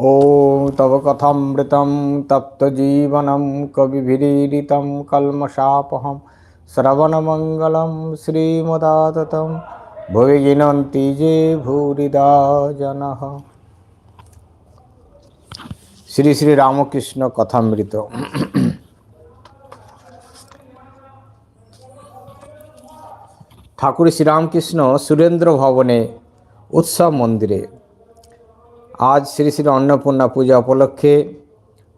ॐ तव कथामृतं तप्तजीवनं कविभिरीडितं कल्मषापहं श्रवणमङ्गलं श्रीमदाततं भुवि गिनन्ति जे भूरिदा जनः শ্রী শ্রী রামকৃষ্ণ কথামৃত ঠাকুর শ্রীরামকৃষ্ণ সুরেন্দ্র ভবনে উৎসব মন্দিরে আজ শ্রী শ্রী অন্নপূর্ণা পূজা উপলক্ষে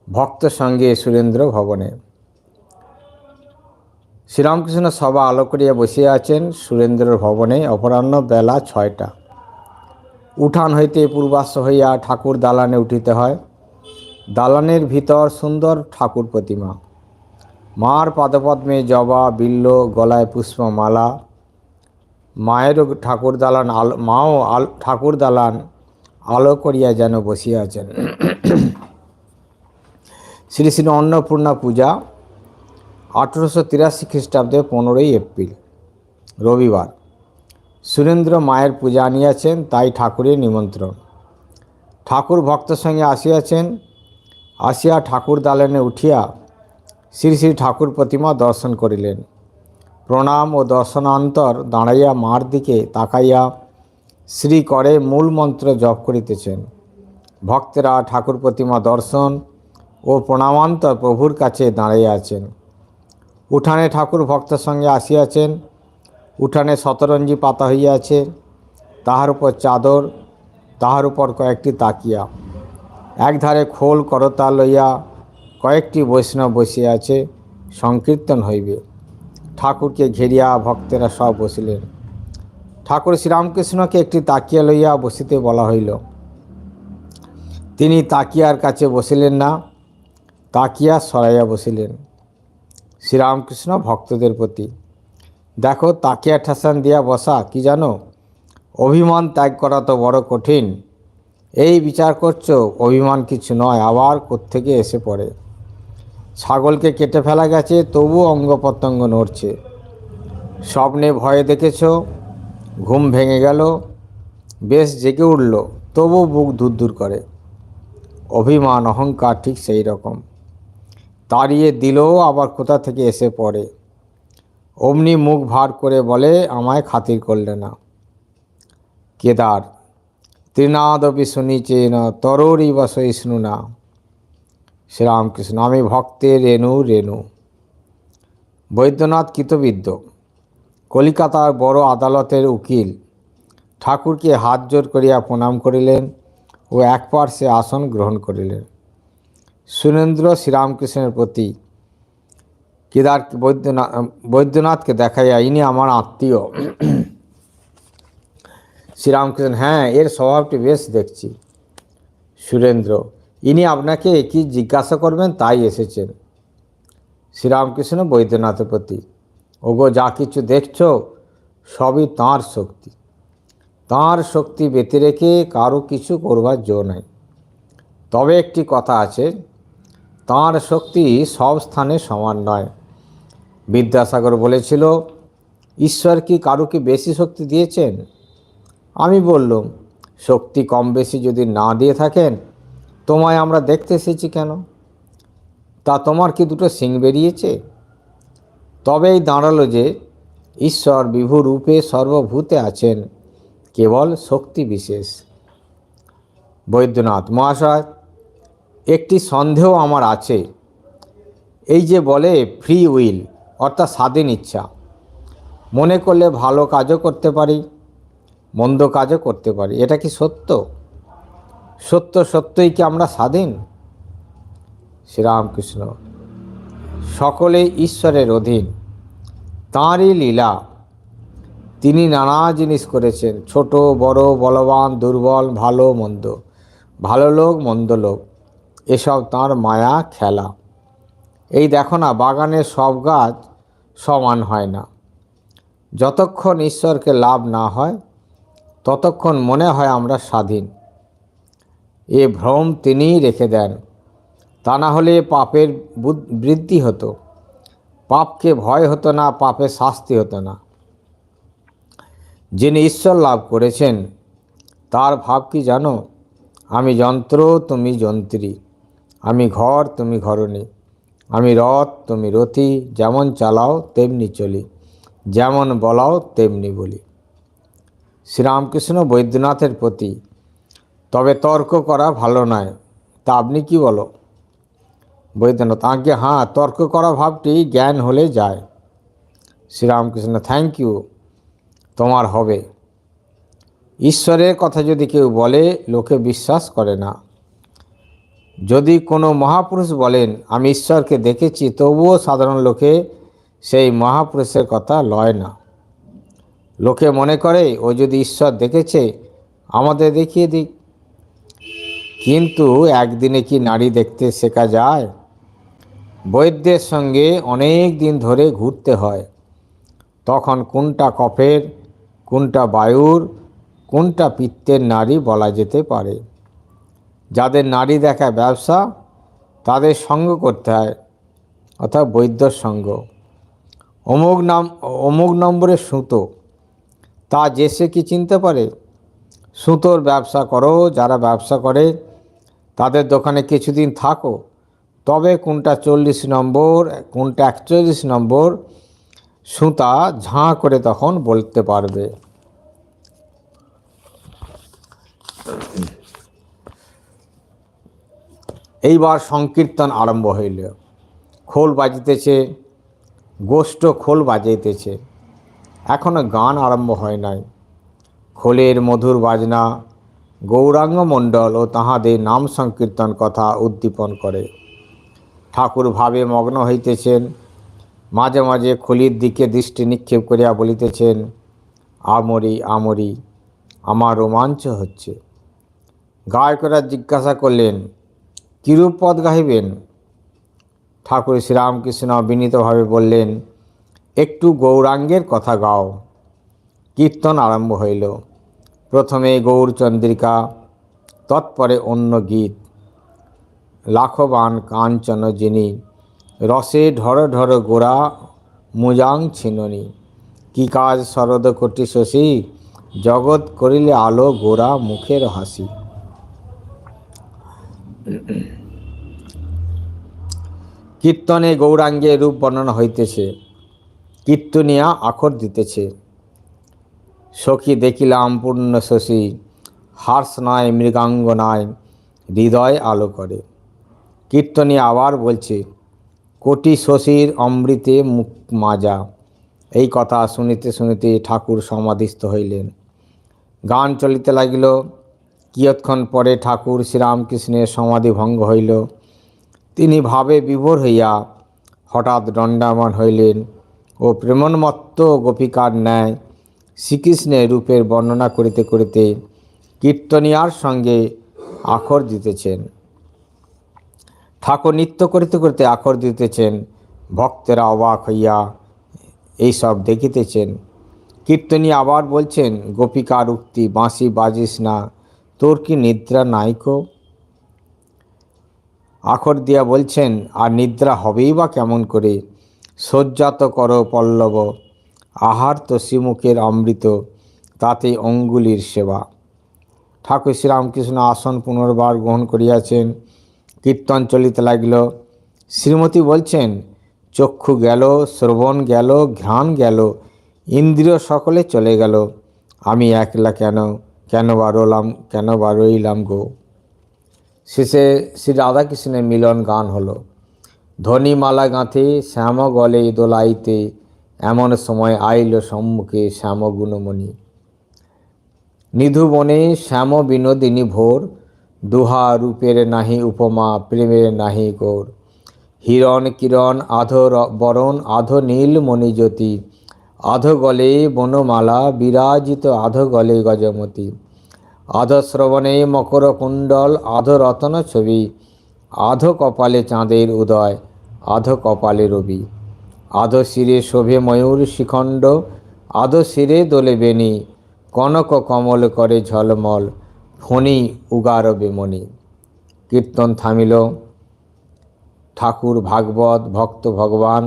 ভক্ত সঙ্গে সুরেন্দ্র ভবনে। শ্রীরামকৃষ্ণ সভা আলো করিয়া বসিয়া আছেন সুরেন্দ্র ভবনে, অপরাহ্ন বেলা ছয়টা। উঠান হইতে পূর্বাশ্র হইয়া ঠাকুর দালানে উঠিতে হয়। দালানের ভিতর সুন্দর ঠাকুর প্রতিমা। মার পাদপদ্মে জবা, বিল্ল, গলায় পুষ্পমালা। মায়েরও ঠাকুর দালান আলো, মাও আল, ঠাকুর দালান আলো করিয়া যেন বসিয়া আছেন। শ্রী শ্রী অন্নপূর্ণা পূজা আঠেরোশো তিরাশি খ্রিস্টাব্দে পনেরোই এপ্রিল, রবিবার। সুরেন্দ্র মায়ের পূজা আনিয়াছেন, তাই ঠাকুরের নিমন্ত্রণ। ঠাকুর ভক্ত সঙ্গে আসিয়াছেন, আসিয়া ঠাকুর দালানে উঠিয়া শ্রী শ্রী ঠাকুর প্রতিমা দর্শন করিলেন। প্রণাম ও দর্শনান্তর দাঁড়াইয়া মার দিকে তাকাইয়া শ্রী করে মূল মন্ত্র জপ করিতেছেন। ভক্তেরা ঠাকুর প্রতিমা দর্শন ও প্রণামান্তর প্রভুর কাছে দাঁড়াইয়া আছেন। উঠানে ঠাকুর ভক্তের সঙ্গে আসিয়াছেন। উঠানে শতরঞ্জি পাতা হইয়াছে তাহার উপর চাদর, তাহার উপর কয়েকটি তাকিয়া। একধারে খোল করতা লইয়া কয়েকটি বৈষ্ণব বসিয়া আছে, সংকীর্তন হইবে। ঠাকুরকে ঘেরিয়া ভক্তেরা সব বসিলেন। ঠাকুর শ্রীরামকৃষ্ণকে একটি তাকিয়া লইয়া বসিতে বলা হইল। তিনি তাকিয়ার কাছে বসিলেন না, তাকিয়া সরাইয়া বসিলেন। শ্রীরামকৃষ্ণ ভক্তদের প্রতি, দেখো তাকিয়া ঠাসান দিয়া বসা কি জানো? অভিমান ত্যাগ করা তো বড় কঠিন। এই বিচার করছ, অভিমান কিছু নয়, আবার কোত্থেকে এসে পড়ে? ছাগলকে কেটে ফেলা গেছে তবু অঙ্গ প্রত্যঙ্গ নড়ছে। স্বপ্নে ভয়ে দেখেছ ঘুম ভেঙে গেল, বেশ জেগে উঠল, তবু বুক দূর দূর করে। অভিমান, অহংকার ঠিক সেই রকম। তাড়িয়ে দিলেও আবার কোথা থেকে এসে পড়ে। অমনি মুখ ভার করে বলে, আমায় খাতির করলে না। কেদার তৃণাদপি শুনিচে না তররি বা সহিষ্ণু না। শ্রীরামকৃষ্ণ, আমি ভক্তের রেণু রেণু। বৈদ্যনাথ কৃতবিদ্য কলিকাতার বড় আদালতের উকিল। ঠাকুরকে হাত জোর করিয়া প্রণাম করিলেন ও এক পার্শ্বে আসন গ্রহণ করিলেন। সুরেন্দ্র শ্রীরামকৃষ্ণের প্রতি কেদার বৈদ্যনাথ বৈদ্যনাথকে দেখাইয়া, ইনি আমার আত্মীয়। শ্রীরামকৃষ্ণ হ্যাঁ এর স্বভাবটি বেশ দেখছি। সুরেন্দ্র, ইনি আপনাকে কি জিজ্ঞাসা করবেন? তাই এসেছেন। শ্রীরামকৃষ্ণ বৈদ্যনাথের প্রতি ওগো, যা কিছু দেখছ সবই তাঁর শক্তি। তাঁর শক্তি বেঁধে রেখে কারও কিছু করবার জো নাই। তবে একটি কথা আছে, তাঁর শক্তি সব স্থানে সমান নয়। বিদ্যাসাগর বলেছিল, ঈশ্বর কি কারও কি বেশি শক্তি দিয়েছেন? আমি বললুম, শক্তি কম বেশি যদি না দিয়ে থাকেন, তোমায় আমরা দেখতে এসেছি কেন? তা তোমার কি দুটো সিং বেরিয়েছে? তবেই দাঁড়াল যে ঈশ্বর বিভু রূপে সর্বভূতে আছেন, কেবল শক্তি বিশেষ। বৈদ্যনাথ মহাশয়, একটি সন্দেহ আমার আছে। এই যে বলে ফ্রি উইল অর্থাৎ স্বাধীন ইচ্ছা। মনে করলে ভালো কাজও করতে পারি, মন্দ কাজও করতে পারি। এটা কি সত্য? সত্য সত্যই কি আমরা স্বাধীন? শ্রীরামকৃষ্ণ সকলে ঈশ্বরের অধীন। তাঁরই লীলা। তিনি নানা জিনিস করেছেন। ছোট, বড়, বলবান, দুর্বল, ভালো, মন্দ। ভালো লোক, মন্দ লোক। এসব তাঁর মায়া, খেলা। এই দেখো না বাগানের সব গাছ সমান হয় না। যতক্ষণ ঈশ্বরকে লাভ না হয়, ততক্ষণ মনে হয় আমরা স্বাধীন। এ ভ্রম তিনিই রেখে দেন। তা না হলে পাপের বৃদ্ধি হতো। পাপকে ভয় হতো না, পাপের শাস্তি হতো না। যিনি ঈশ্বর লাভ করেছেন, তার ভাব কি জানো? আমি যন্ত্র, তুমি যন্ত্রী। আমি ঘর, তুমি ঘরণী। আমি রথ, তুমি রথি। যেমন চালাও, তেমনি চলি। যেমন বলাও, তেমনি বলি। শ্রীরামকৃষ্ণ বৈদ্যনাথের প্রতি, তবে তর্ক করা ভালো নয়। তা আপনি কি বলো? বৈদ্যনাথ আজ্ঞে হ্যাঁ তর্ক করা ভাবটি জ্ঞান হলে যায়। শ্রীরামকৃষ্ণ থ্যাংক ইউ তোমার হবে। ঈশ্বরের কথা যদি কেউ বলে, লোকে বিশ্বাস করে না। যদি কোনো মহাপুরুষ বলেন, আমি ঈশ্বরকে দেখেছি, তবুও সাধারণ লোকে সেই মহাপুরুষের কথা লয় না। লোকে মনে করে, ও যদি ঈশ্বর দেখেছে, আমাদের দেখিয়ে দিক। কিন্তু একদিনে কি নারী দেখতে শেখা যায়? বৈদ্যের সঙ্গে অনেক দিন ধরে ঘুরতে হয়। তখন কোনটা কফের, কোনটা বায়ুর, কোনটা পিত্তের নারী বলা যেতে পারে। যাদের নারী দেখা ব্যবসা, তাদের সঙ্গ করতে হয়, অর্থাৎ বৈদ্যর সঙ্গ। অমুক নাম, অমুক নম্বরের সুতো। তা যে সে কি চিনতে পারে? সুতোর ব্যবসা করো, যারা ব্যবসা করে, তাদের দোকানে কিছুদিন থাকো। তবে কোনটা চল্লিশ নম্বর, কোনটা একচল্লিশ নম্বর, সুতা ঝাঁ করে তখন বলতে পারবে। এইবার সংকীর্তন আরম্ভ হইল। খোল বাজিতেছে, গোষ্ঠ খোল বাজাইতেছে। এখনও গান আরম্ভ হয় নাই। খোলের মধুর বাজনা গৌরাঙ্গ মণ্ডল ও তাহাদের নাম সংকীর্তন কথা উদ্দীপন করে। ঠাকুর ভাবে মগ্ন হইতেছেন। মাঝে মাঝে খলির দিকে দৃষ্টি নিক্ষেপ করিয়া বলিতেছেন, আমরি আমরি, আমার রোমাঞ্চ হচ্ছে। গায়করা জিজ্ঞাসা করলেন, কিরূপ পদ গাহিবেন? ঠাকুর শ্রীরামকৃষ্ণ বিনীতভাবে বললেন, একটু গৌরাঙ্গের কথা গাও। কীর্তন আরম্ভ হইল। প্রথমে গৌরচন্দ্রিকা, তৎপরে অন্য গীত। লাখবান কাঞ্চন যিনি, রসে ঢর ঢর গোড়া মুজাং ছিননি। কি কাজ শরদ কোটি শশী, জগৎ করিলে আলো গোড়া মুখের হাসি। কীর্তনে গৌরাঙ্গে রূপ বর্ণনা হইতেছে, কীর্তনিয়া আখর দিতেছে। সখী দেখিলাম পূর্ণ শশী হার্স নয় মৃগাঙ্গ নয় হৃদয় আলো করে। কীর্তনী আবার বলছে, কোটি শশীর অমৃতে মুখ মাজা। এই কথা শুনিতে শুনিতে ঠাকুর সমাধিস্থ হইলেন। গান চলিতে লাগিল। কিয়ৎক্ষণ পরে ঠাকুর শ্রীরামকৃষ্ণের সমাধি ভঙ্গ হইল। তিনি ভাবে বিভোর হইয়া হঠাৎ দণ্ডায়মান হইলেন ও প্রেমন্মত্ত গোপিকার ন্যায় শ্রীকৃষ্ণের রূপের বর্ণনা করিতে করিতে কীর্তনিয়ার সঙ্গে আখর দিতেছেন। ঠাকুর নৃত্য করিতে করিতে আখর দিতেছেন, ভক্তেরা অবাক হইয়া এইসব দেখিতেছেন। কীর্তনী আবার বলছেন গোপিকার উক্তি বাঁশি বাজিস না, তোর কি নিদ্রা নাইকো আখর দিয়া বলছেন, আর নিদ্রা হবেই বা কেমন করে? সজ্জাত কর পল্লব, আহার তো শ্রীমুখের অমৃত তাতে অঙ্গুলির সেবা। ঠাকুর শ্রীরামকৃষ্ণ আসন পুনর্বার গ্রহণ করিয়াছেন। কীর্তন চলিতে লাগিল। শ্রীমতী বলছেন, চক্ষু গেল, শ্রবণ গেল, ঘ্রাণ গেল, ইন্দ্রিয় সকলে চলে গেল। আমি একলা কেন কেন বা রলাম, কেন বা রইলাম গো? শেষে শ্রী রাধাকৃষ্ণের মিলন গান হলো। ধ্বনিমালা গাঁথে শ্যাম গলে দোলাইতে, এমন সময় আইল সম্মুখে শ্যাম গুণমণি। নিধুবনে শ্যাম বিনোদিনী ভোর দুহা রূপের নাহি উপমা, প্রেমের নাহি গোর। হিরণ কিরণ আধো বরণ, আধো নীল মণিজ্যোতি। আধো গলে বনমালা, বিরাজিত আধো গলে গজমতি। আধো শ্রবণে মকর কুণ্ডল, আধো রতন ছবি। আধো কপালে চাঁদের উদয়, আধো কপালে রবি। আধো শিরে শোভে ময়ূর শিখণ্ড, আধো শিরে দোলে বেনি কনক কমল করে ঝলমল ফণি উগার বেমণি। কীর্তন থামিল। ঠাকুর ভাগবত, ভক্ত ভগবান,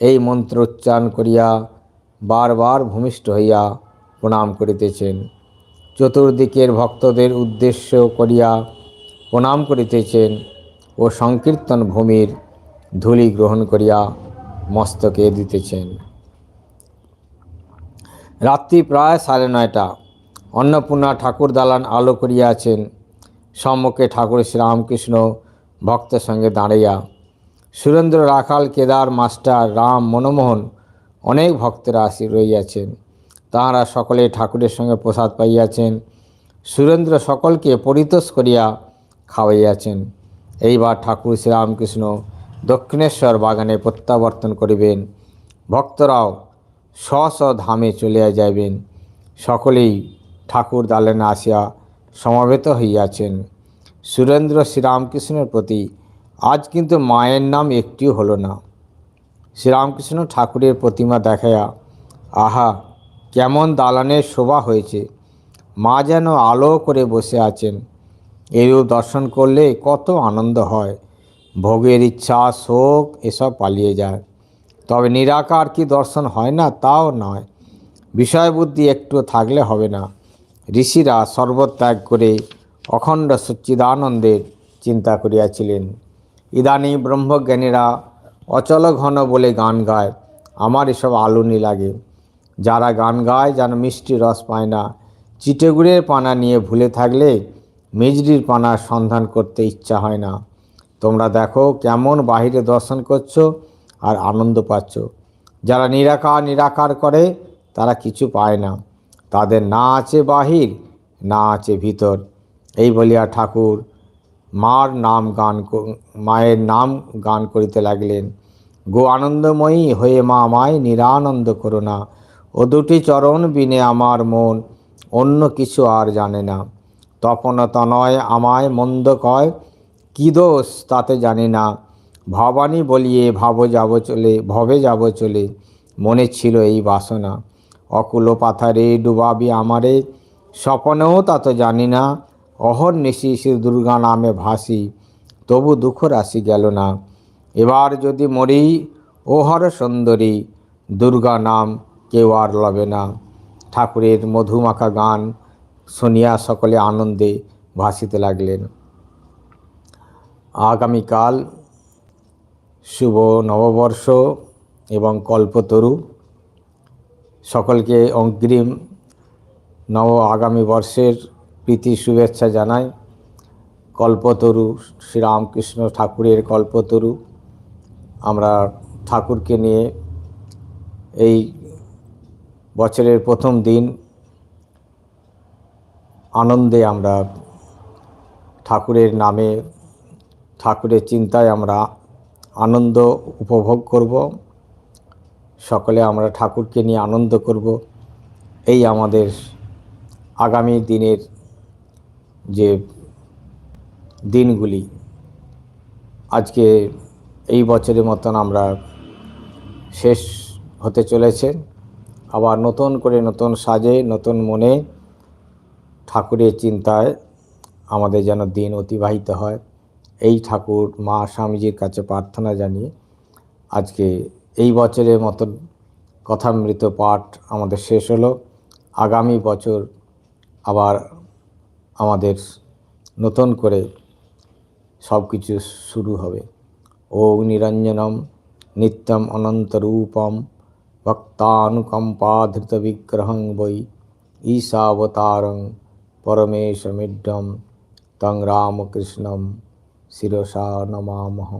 এই মন্ত্র উচ্চারণ করিয়া বারবার ভূমিষ্ঠ হইয়া প্রণাম করিতেছেন। চতুর্দিকের ভক্তদের উদ্দেশ্য করিয়া প্রণাম করিতেছেন ও সংকীর্তন ভূমির ধূলি গ্রহণ করিয়া মস্তকে দিতেছেন। রাত্রি প্রায় সাড়ে নয়টা। অন্নপূর্ণা ঠাকুর দালান আলো করিয়াছেন। সম্মুখে ঠাকুর শ্রীরামকৃষ্ণ ভক্তের সঙ্গে দাঁড়াইয়া। সুরেন্দ্র রাখাল, কেদার মাস্টার, রাম, মনমোহন অনেক ভক্তরা আসি রইয়াছেন। তাহারা সকলে ঠাকুরের সঙ্গে প্রসাদ পাইয়াছেন। সুরেন্দ্র সকলকে পরিতোষ করিয়া খাওয়াইয়াছেন। এইবার ঠাকুর শ্রীরামকৃষ্ণ দক্ষিণেশ্বর বাগানে প্রত্যাবর্তন করিবেন। ভক্তরাও স্ব স্ব ধামে চলিয়া যাইবেন। সকলেই ঠাকুর দালেনে আসিয়া সমবেত হইয়াছেন। সুরেন্দ্র শ্রীরামকৃষ্ণের প্রতি আজ কিন্তু মায়ের নাম একটিও হলো না। শ্রীরামকৃষ্ণ ঠাকুরের প্রতিমা দেখাইয়া, আহা, কেমন দালানের শোভা হয়েছে। মা যেন আলো করে বসে আছেন। এরূপ দর্শন করলে কত আনন্দ হয়। ভোগের ইচ্ছা, শোক, এসব পালিয়ে যায়। তবে নিরাকার কি দর্শন হয় না, তাও নয়। বিষয় বুদ্ধি একটু থাকলে হবে না। ঋষিরা সর্বত্যাগ করে অখণ্ড সচ্চিদানন্দের চিন্তা করিয়াছিলেন। ইদানীং ব্রহ্মজ্ঞানীরা অচল ঘন বলে গান গায়, আমার এসব আলুনি লাগে। যারা গান গায়, যেন মিষ্টি রস পায় না। চিটেগুড়ের পানা নিয়ে ভুলে থাকলে মেজরির পানার সন্ধান করতে ইচ্ছা হয় না। তোমরা দেখো কেমন বাহিরে দর্শন করছ আর আনন্দ পাচ্ছ। যারা নিরাকার নিরাকার করে, তারা কিছু পায় না। তাদের না আছে বাহির, না আছে ভিতর। এই বলিয়া ঠাকুর মার নাম গান মায়ের নাম গান করিতে লাগলেন। গো আনন্দময়ী হয়ে মা আমায় নিরানন্দ করো না। ও দুটি চরণ বিনে আমার মন, অন্য কিছু আর জানে না। তপন তনয় আমায় মন্দ কয়, কি দোষ তাতে জানি না। ভবানী বলিয়ে ভাব যাব চলে, ভবে যাব চলে, মনে ছিল এই বাসনা। অকুল পাথারে ডুবাবি আমারে, স্বপনেও তা তো জানি না। অহর নিশি শ্রী দুর্গা নামে ভাসি, তবু দুঃখ রাশি গেল না। এবার যদি মরি ওহর সুন্দরী, দুর্গা নাম কেউ আর লবে না। ঠাকুরের মধুমাখা গান শুনিয়া সকলে আনন্দে ভাসিতে লাগলেন। আগামীকাল শুভ নববর্ষ এবং কল্পতরু। সকলকে অগ্রিম নব আগামী বর্ষের প্রীতি শুভেচ্ছা জানাই। কল্পতরু শ্রীরামকৃষ্ণ ঠাকুরের কল্পতরু। আমরা ঠাকুরকে নিয়ে এই বছরের প্রথম দিন আনন্দে আমরা ঠাকুরের নামে, ঠাকুরের চিন্তায় আমরা আনন্দ উপভোগ করব। সকলে আমরা ঠাকুরকে নিয়ে আনন্দ করব। এই আমাদের আগামী দিনের যে দিনগুলি, আজকে এই বছরের মতন আমরা শেষ হতে চলেছে। আবার নতুন করে নতুন সাজে, নতুন মনে ঠাকুরের চিন্তায় আমাদের যেন দিন অতিবাহিত হয়। এই ঠাকুর মা স্বামীজির কাছে প্রার্থনা জানিয়ে আজকে এই বছরের মতন কথামৃত পাঠ আমাদের শেষ হলো। আগামী বছর আবার আমাদের নতুন করে সব কিছু শুরু হবে। ও নিরঞ্জনম নিত্যম অনন্তরূপম ভক্তানুকম্পাধৃত বিগ্রহং বৈ ঈশাবতারং পরমেশমিড্ডম তং রামকৃষ্ণম শিরসা নমামহ।